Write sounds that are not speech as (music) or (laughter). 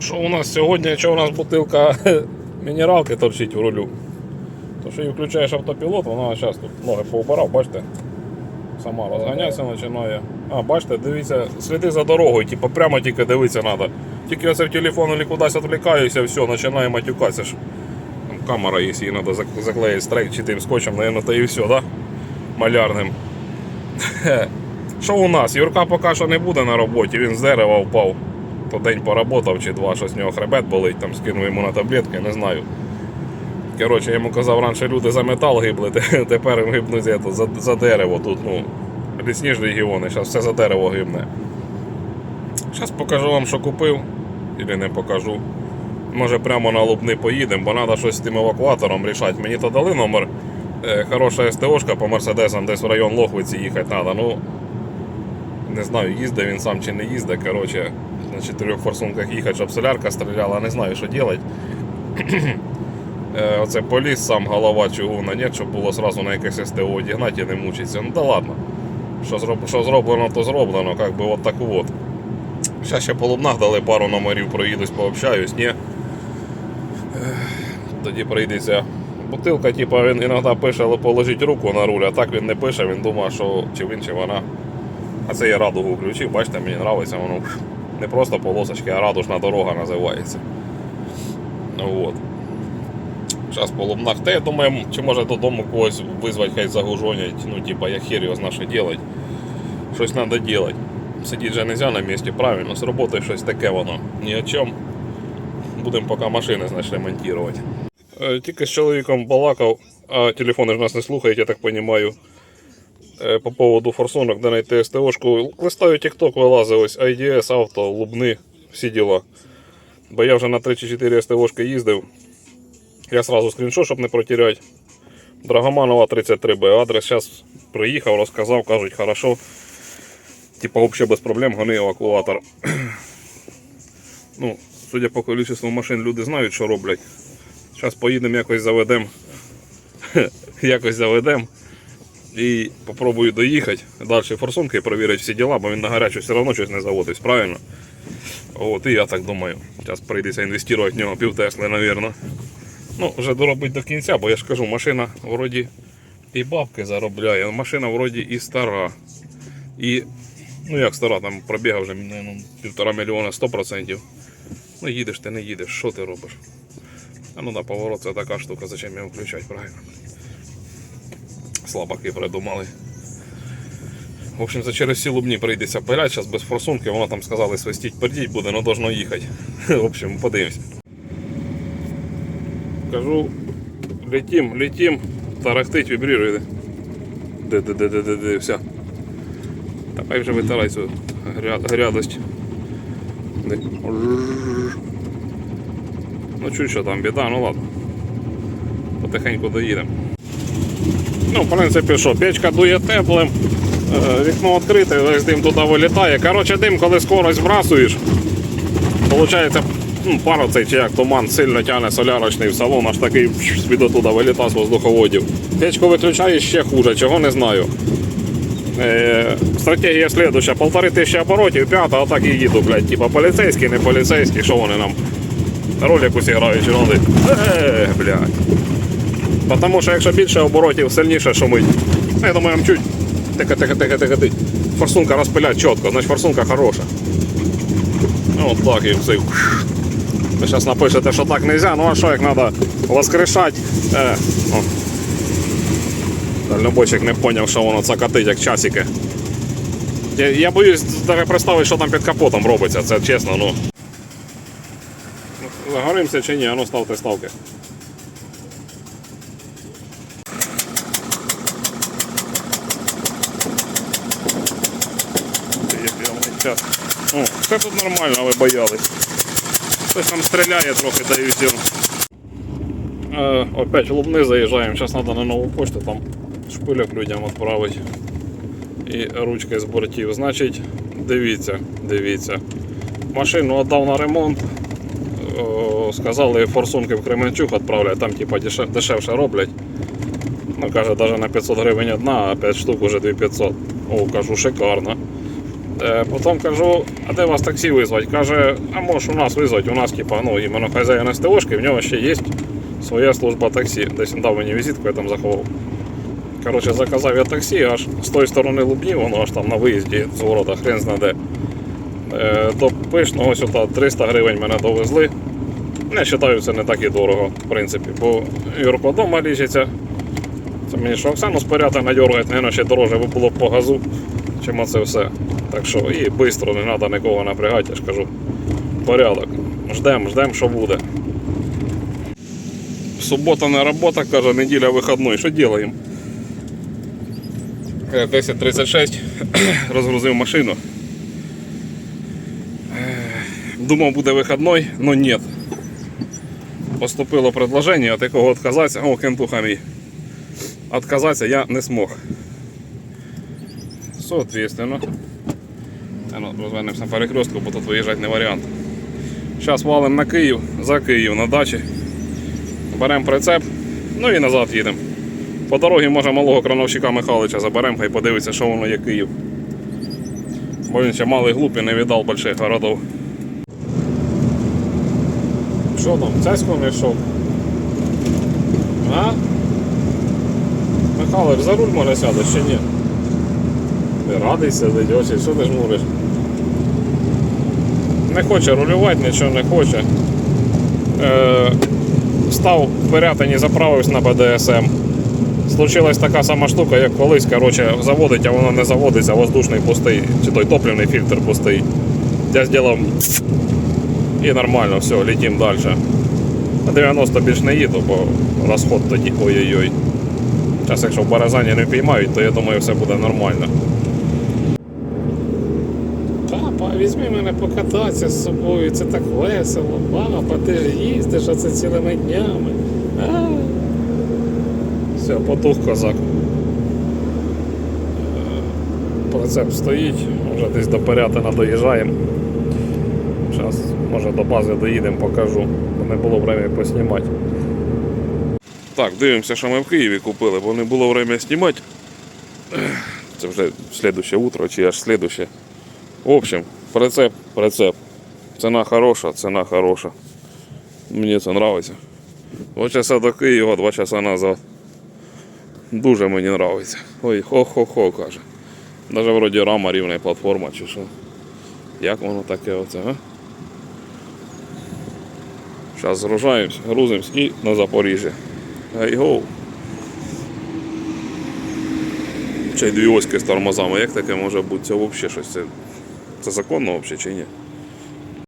Що у нас сьогодні? Що у нас бутилка мінералки торчить в рулю? То що і включаєш автопілот, вона зараз тут ноги поубирав, бачите? Сама розганятися починає. А, бачите, дивіться, сліди за дорогою, типу прямо тільки дивитися треба. Тільки я це в телефон кудись відвлікаюся, все, починає матюкатися. Камера, якщо її треба заклеїти стрейк чи тим скотчем, наверное, то і все, да? Малярним. (laughs) Що у нас? Юрка поки що не буде на роботі, він з дерева впав. То день поработав чи два, що з нього хребет болить, там скинув йому на таблетки, не знаю. Коротше, я йому казав, раніше люди за метал гибли, (laughs) тепер їм гибнуть за, за, дерево тут, ну, лісні ж регіони, зараз все за дерево гибне. Зараз покажу вам, що купив, Или не покажу. Може прямо на лубни поїдемо, бо треба щось з тим евакуатором рішати. Мені то дали номер. Е, хороша СТОшка по Мерседесам, десь в район Лохвиці їхати треба. Ну, не знаю, їздить він сам чи не їздить. Коротше, на чотирьох форсунках їхати, щоб солярка стріляла, не знаю, що робити. Е, Оце поліз сам голова чугуна, ні, щоб було сразу на якесь СТО одігнати і не мучиться. Ну да ладно. Що, зроб... що зроблено, то зроблено, як би от так от. Зараз ще по лубнах дали пару номерів, проїдусь, пообщаюсь, ні. Тоді прийдеться. Бутилка, типу, він іноді пише, але положить руку на руль, а так він не пише, він думає, що чи він, чи вона. А це я радугу включив, бачите, мені подобається, воно не просто полосочки, а радужна дорога називається. Ну, от. Зараз по лубнах. Та я думаю, чи може додому когось визвати, хай загужонять. Ну, типа, я хер його знаю, що робити. Щось треба робити. Сидіти же не можна на місці, правильно, з роботою щось таке воно. Ні о чому. Будемо поки машини значить, ремонтувати. Е, Тільки з чоловіком балакав, а телефони ж нас не слухають, я так розумію. Е, По поводу форсунок, де знайти СТОшку. Листаю TikTok, вилазить ось IDS, авто, лубни, всі діла. Бо я вже на 3 чи 4 СТОшки їздив. Я сразу скріншот, щоб не протеряти. Драгоманова 33Б. Адрес зараз приїхав, розказав, кажуть, хорошо. Типа взагалі без проблем гони евакуатор. ну, судя по кількості машин, люди знають, що роблять. Зараз поїдемо якось заведемо. (laughs) якось заведемо. І попробую доїхати. Далі форсунки перевірити всі діла, бо він на гарячу все одно щось не заводить, правильно? От, і я так думаю. Зараз прийдеться інвестувати в нього пів Тесли, мабуть. Ну, вже доробити до кінця, бо я ж кажу, машина вроді і бабки заробляє, машина вроді і стара. І, ну як стара, там пробіга вже ну, півтора мільйона 100%. Ну їдеш ти не їдеш, що ти робиш? А ну на поворот це така штука, зачем його включати, правильно? Слабаки придумали. В общем, це через всі лубні прийдеться пилять, зараз без форсунки, воно там сказали свистіть, пердіть буде, але должно їхати. (laughs) В общем, подивимось. Кажу, летим, летим, тарахтить, вибрирує. Де, де, де, де, де, де, все. Давай вже витирай цю грядость. Ну чуть що там біда, ну ладно. Потихеньку доїдемо. Ну, в принципі, що, печка дує теплим, е, вікно відкрите, весь дим туди вилітає. Коротше, дим, коли скорость збрасуєш, виходить, ну, пара цей чи як туман сильно тягне солярочний в салон, аж такий від оттуда виліта з воздуховодів. Печку виключаєш ще хуже, чого не знаю. Е, стратегія слідуща, полтори тисячі оборотів, п'ята, а так і їду, блядь. Типа поліцейські, не поліцейські, що вони нам? Роль якусь грають, вони? Е, блядь. Потому що якщо більше оборотів, сильніше шумить. Ну, Я думаю, вам чуть тихо, тихо, тихо, тихо, тихо. Форсунка розпилять чітко, значить форсунка хороша. Ну, от так і все. Ви зараз напишете, що так не можна, ну а що як треба воскрешати. Е, о. Дальнобойщик не зрозумів, що воно цокотить, як часики. Я, я боюсь навіть представити, що там під капотом робиться, це чесно, ну. Загоримося чи ні, а ну ставте ставки. Сейчас. О, це тут нормально, ви боялись. Хтось там стріляє трохи, да і. Е, опять Лубни заїжджаємо. Зараз треба на нову пошту там шпиляк людям відправити. І ручки з бортів. Значить, дивіться, дивіться. Машину віддав на ремонт. О, сказали форсунки в Кременчук відправляють, там типа деше- дешевше роблять. Ну, каже, навіть на 500 гривень одна, а 5 штук уже 2500. О, кажу, шикарно. Е, Потім кажу, а де вас таксі визвати? Каже, а можеш у нас визвати, у нас типа, ну, іменно хазяїн СТОшки, в нього ще є своя служба таксі. Десь він дав мені візитку, я там заховав. Коротше, заказав я таксі, аж з тої сторони Лубнів, воно аж там на виїзді з ворота, хрен знаде. Е, До пишного сюди 300 гривень мене довезли. Я вважаю, це не так і дорого, в принципі, бо Юрко вдома лічиться. Це мені що Оксану споряти надергати, мабуть, ще дороже було б по газу, чим оце все. Так що і швидко не треба нікого напрягати, я ж кажу. Порядок. Ждемо, ждемо, що буде. Субота не робота, каже, неділя вихідний. Що робимо? Е, 10.36 (coughs) розгрузив машину. Е, Думав, буде вихідний, але ні. Поступило предложение, от якого відказатися. О, кентуха мій. Отказаться я не смог. Соответственно. Ну, розвернемося на перекрестку, бо тут виїжджати не варіант. Зараз валимо на Київ, за Київ на дачі. Беремо прицеп, ну і назад їдемо. По дорозі може малого крановщика Михайловича заберемо, хай подивиться, що воно є Київ. Бо він ще малий глуп не віддав больших городов. Що там, цеськом йшов? А? Михайлович, за руль може сядеш чи ні? Ти радий сидить, очі, що ти жмуриш? Не хоче рулювати, нічого не хоче. Е, став в Пирятині, заправився на БДСМ. Случилась така сама штука, як колись, короче, заводить, а воно не заводиться, воздушний пустий, чи той топливний фільтр пустий. Я зробив і нормально, все, летим далі. На 90 більш не їду, бо розход тоді ой-ой-ой. Зараз, якщо в Березані не піймають, то я думаю, все буде нормально. Папа, візьми мене покататися з собою, це так весело. Папа, ти ж їздиш, а це цілими днями. Все, потух козак. Е, Прицеп стоїть, вже десь до Порятина доїжджаємо. Зараз, може, до бази доїдемо, покажу, бо не було времени поснімати. Так, дивимося, що ми в Києві купили, бо не було времени знімати. Це вже слідуще утро чи аж слідуще. В общем, прицеп, прицеп. Ціна хороша, ціна хороша. Мені це подобається. Два часа до Києва, два часа назад. Дуже мені подобається. Ой, хо-хо-хо, каже. Навіть вроді рама рівна платформа чи що. Як воно таке оце, а? Зараз згружаємось, грузимось і на Запоріжжя. Гей гоу. Чи й дві оськи з тормозами, як таке може бути? Це взагалі щось? Це, законно взагалі чи ні?